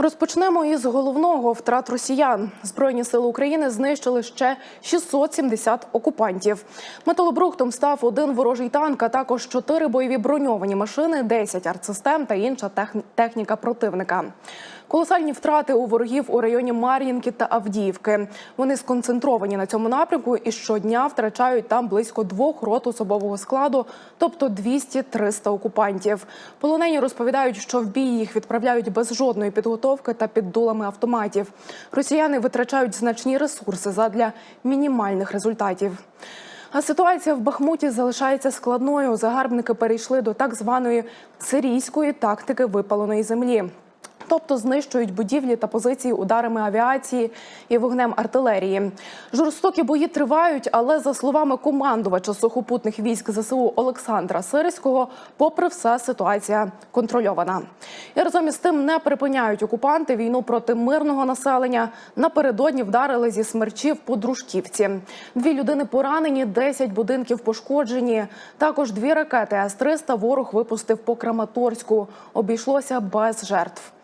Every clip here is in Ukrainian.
Розпочнемо із головного втрат росіян. Збройні сили України знищили ще 670 окупантів. Металобрухтом став один ворожий танк, а також чотири бойові броньовані машини, 10 артсистем та інша техні- техніка противника. Колосальні втрати у ворогів у районі Мар'їнки та Авдіївки. Вони сконцентровані на цьому напрямку і щодня втрачають там близько двох рот особового складу, тобто 200-300 окупантів. Полонені розповідають, що в бій їх відправляють без жодної підготовки та під дулами автоматів. Росіяни витрачають значні ресурси задля мінімальних результатів. А ситуація в Бахмуті залишається складною. Загарбники перейшли до так званої сирійської тактики випаленої землі. Тобто знищують будівлі та позиції ударами авіації і вогнем артилерії. Жорстокі бої тривають, але за словами командувача сухопутних військ ЗСУ Олександра Сирського, попри все, ситуація контрольована. І разом із тим не припиняють окупанти війну проти мирного населення. Напередодні вдарили зі смерчів по дружківці. Дві людини поранені, 10 будинків пошкоджені. Також дві ракети С-300 ворог випустив по Краматорську. Обійшлося без жертв.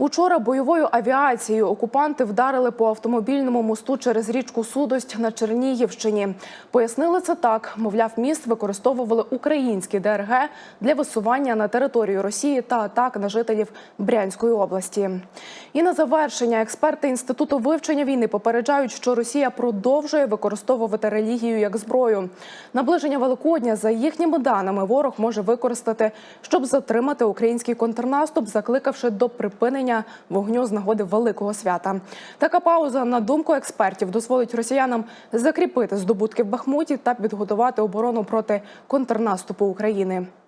Учора бойовою авіацією окупанти вдарили по автомобільному мосту через річку Судость на Чернігівщині. Пояснили це так: мовляв, міст використовували українські ДРГ для висування на територію Росії та атак на жителів Брянської області. І на завершення експерти інституту вивчення війни попереджають, що Росія продовжує використовувати релігію як зброю. Наближення Великодня, за їхніми даними, ворог може використати, щоб затримати український контрнаступ, закликавши до припинення вогню з нагоди великого свята. Така пауза, на думку експертів, дозволить росіянам закріпити здобутки в Бахмуті та підготувати оборону проти контрнаступу України.